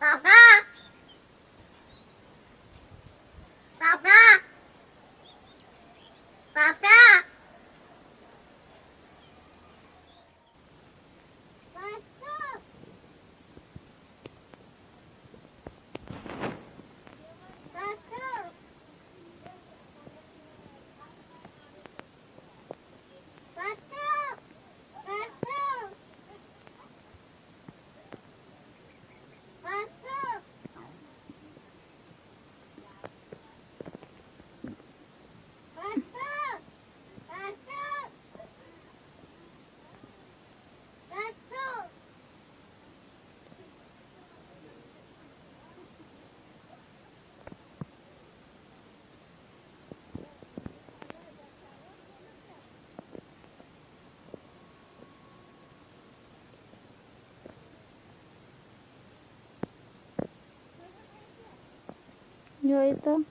¡Ajá! जो इथं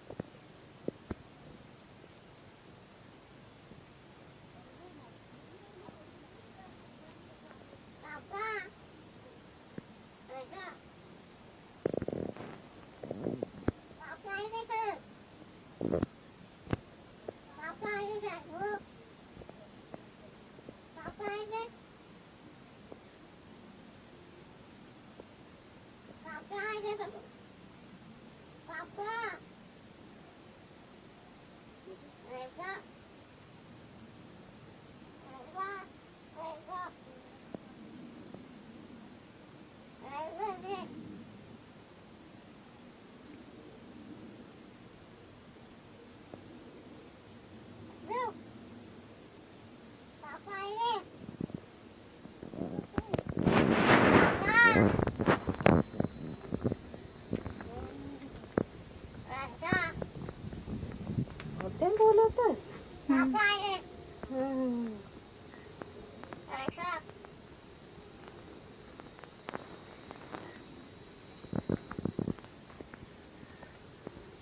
ते बोलत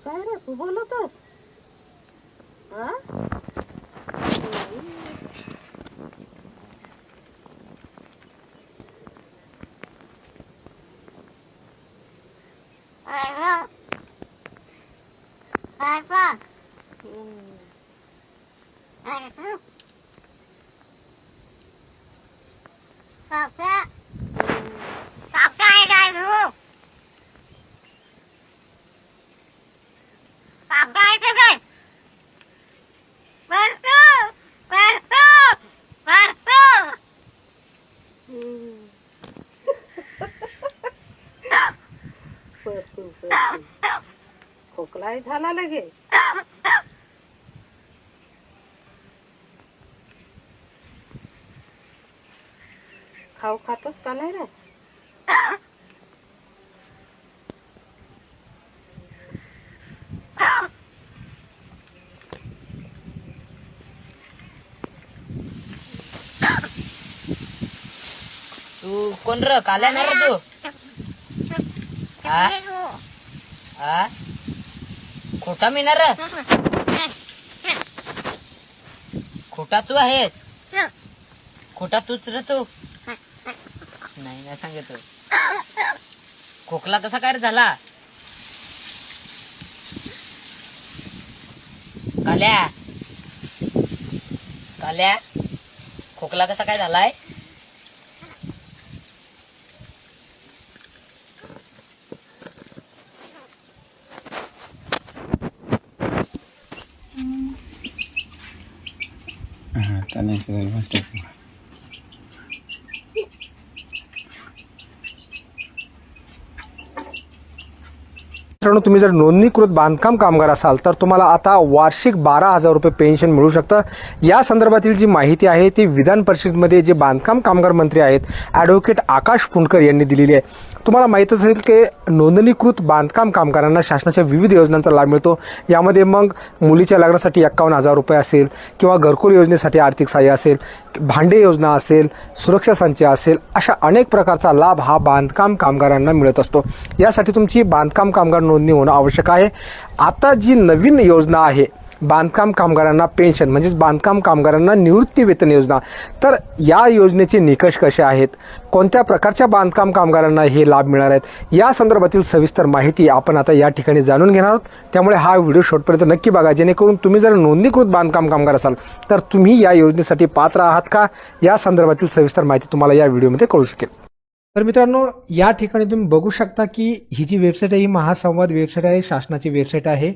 काय रे तू बोलतस हा Papa. Papa खोकलाही झाला लगे. खाऊ खातच का नाही रे? तू कोण र? काला ना रे तू? हा हा खोटा मी ना र. खोटा तू आहेस. खोटा तूच र तू. नाही नाही सांगतो. खोकला कसा काय झाला? काल्या? काल्या खोकला कसा काय झालाय? 旦那しすおりました。मित्रांनो तुम्ही जर नोंदणीकृत बांधकाम कामगार असाल तर तुम्हाला आता वार्षिक बारा हजार रुपये पेन्शन मिळू शकतं. या संदर्भातील जी माहिती आहे ती विधान परिषदेमध्ये जे बांधकाम कामगार मंत्री आहेत ॲडव्होकेट आकाश पुणकर यांनी दिलेली आहे. तुम्हाला माहीत असेल की नोंदणीकृत बांधकाम कामगारांना शासनाच्या विविध योजनांचा लाभ मिळतो. यामध्ये मग मुलीच्या लग्नासाठी एक्कावन्न हजार रुपये असेल किंवा घरकुल योजनेसाठी आर्थिक सहाय्य असेल भांडे योजना असेल सुरक्षा संचय असेल अशा अनेक प्रकारचा लाभ हा बांधकाम कामगारांना मिळत असतो. यासाठी तुमची बांधकाम कामगार नोंदणी होणं आवश्यक आहे. आता जी नवीन योजना आहे बांधकाम कामगारांना पेन्शन म्हणजेच बांधकाम कामगारांना निवृत्ती वेतन योजना तर या योजनेचे निकष कसे आहेत? कोणत्या प्रकारच्या बांधकाम कामगारांना हे लाभ मिळणार आहेत? या संदर्भातील सविस्तर माहिती आपण आता या ठिकाणी जाणून घेणार आहोत. त्यामुळे हा व्हिडिओ शेवटपर्यंत नक्की बघा जेणेकरून तुम्ही जर नोंदणीकृत बांधकाम कामगार असाल तर तुम्ही या योजनेसाठी पात्र आहात का? या संदर्भातील सविस्तर माहिती तुम्हाला या व्हिडिओमध्ये कळू शकेल. तर मित्रांनो या ठिकाणी तुम्ही बघू शकता की ही जी वेबसाईट आहे ही महासंवाद वेबसाईट आहे शासनाची वेबसाईट आहे.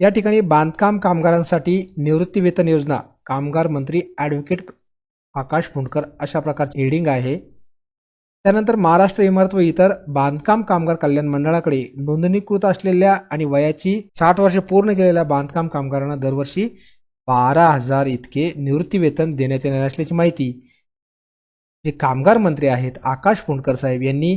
या ठिकाणी बांधकाम कामगारांसाठी निवृत्ती वेतन योजना कामगार मंत्री ॲडव्होकेट आकाश फुंडकर अशा प्रकारची हेडिंग आहे. त्यानंतर महाराष्ट्र इमारत व इतर बांधकाम कामगार कल्याण मंडळाकडे नोंदणीकृत असलेल्या आणि वयाची साठ वर्षे पूर्ण केलेल्या बांधकाम कामगारांना दरवर्षी बारा हजार इतके निवृत्ती वेतन देण्यात येणार असल्याची माहिती जे कामगार मंत्री आहेत आकाश फुंडकर साहेब यांनी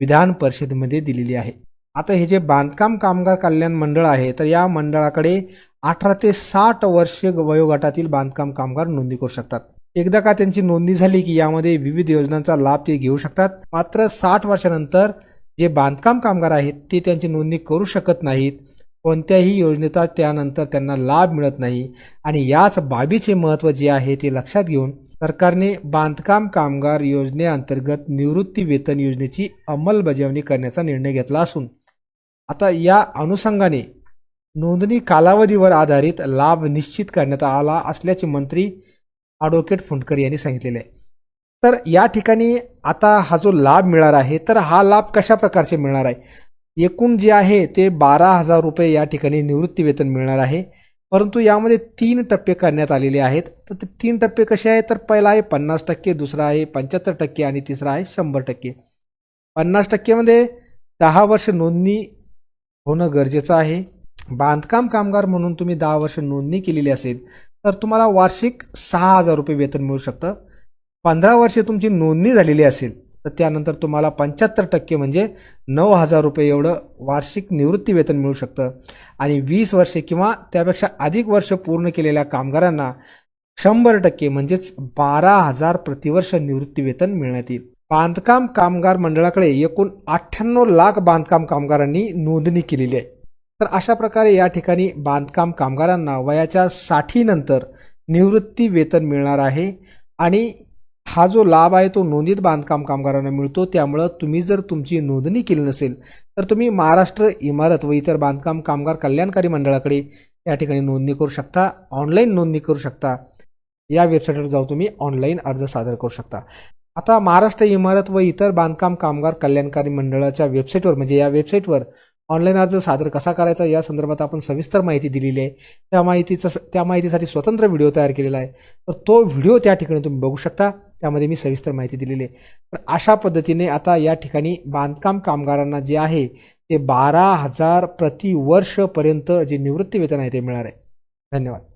विधान परिषदेमध्ये दिलेली आहे. आता हे जे बांधकाम कामगार कल्याण मंडळ आहे तर या मंडळाकडे अठरा ते साठ वर्ष वयोगटातील बांधकाम कामगार नोंदणी करू शकतात. एकदा का त्यांची नोंदणी झाली की यामध्ये विविध योजनांचा लाभ ते घेऊ शकतात. मात्र साठ वर्षानंतर जे बांधकाम कामगार आहेत ते त्यांची नोंदणी करू शकत नाहीत. कोणत्याही योजनेचा त्यानंतर त्यांना लाभ मिळत नाही. आणि याच बाबीचे महत्त्व जे आहे ते लक्षात घेऊन सरकारने बांधकाम कामगार योजनेअंतर्गत निवृत्ती वेतन योजनेची अंमलबजावणी करण्याचा निर्णय घेतला असून आता या अनुषंगाने नोंदणी कालावधीवर आधारित लाभ निश्चित करण्यात आला असल्याचे मंत्री ॲडव्होकेट फुंडकर यांनी सांगितलेले आहे. तर या ठिकाणी आता हा जो लाभ मिळणार आहे तर हा लाभ कशा प्रकारचे मिळणार आहे? एकूण जे आहे ते बारा हजार रुपये या ठिकाणी निवृत्ती वेतन मिळणार आहे. परंतु यामध्ये तीन टप्पे करण्यात आलेले आहेत. तर ते तीन टप्पे कसे आहेत? तर पहिला आहे पन्नास टक्के दुसरा आहे पंच्याहत्तर टक्के आणि तिसरा आहे शंभर टक्के. पन्नास टक्केमध्ये दहा वर्ष नोंदणी होणं गरजेचं आहे. बांधकाम कामगार म्हणून तुम्ही दहा वर्ष नोंदणी केलेली असेल तर तुम्हाला वार्षिक सहा हजार रुपये वेतन मिळू शकतं. पंधरा वर्षे तुमची नोंदणी झालेली असेल तर त्यानंतर तुम्हाला पंच्याहत्तर टक्के म्हणजे नऊ हजार रुपये एवढं वार्षिक निवृत्ती वेतन मिळू शकतं. आणि वीस वर्षे किंवा त्यापेक्षा अधिक वर्ष पूर्ण केलेल्या कामगारांना शंभर टक्के म्हणजेच बारा हजार प्रतिवर्ष निवृत्ती वेतन मिळण्यात येईल. बांधकाम कामगार मंडळाकडे एकूण अठ्ठ्याण्णव लाख बांधकाम कामगारांनी नोंदणी केलेली आहे. तर अशा प्रकारे या ठिकाणी बांधकाम कामगारांना वयाच्या साठीनंतर निवृत्ती वेतन मिळणार आहे. आणि हा जो लाभ आहे तो नोंदीत बांधकाम कामगारांना मिळतो. त्यामुळं तुम्ही जर तुमची नोंदणी केली नसेल तर तुम्ही महाराष्ट्र इमारत व इतर बांधकाम कामगार कल्याणकारी मंडळाकडे या ठिकाणी नोंदणी करू शकता. ऑनलाईन नोंदणी करू शकता. या वेबसाईटवर जाऊन तुम्ही ऑनलाईन अर्ज सादर करू शकता. आता महाराष्ट्र इमारत व इतर बांधकाम कामगार कल्याणकारी मंडळाच्या वेबसाईटवर म्हणजे या वेबसाईटवर ऑनलाईन अर्ज सादर कसा करायचा या संदर्भात आपण सविस्तर माहिती दिलेली आहे. त्या माहितीचा त्या माहितीसाठी स्वतंत्र व्हिडिओ तयार केलेला आहे. तर तो व्हिडिओ त्या ठिकाणी तुम्ही बघू शकता. त्यामध्ये मी सविस्तर माहिती दिलेली आहे. तर अशा पद्धतीने आता या ठिकाणी बांधकाम कामगारांना जे आहे ते बारा हजार प्रति वर्षपर्यंत जे निवृत्ती वेतन आहे ते मिळणार आहे. धन्यवाद.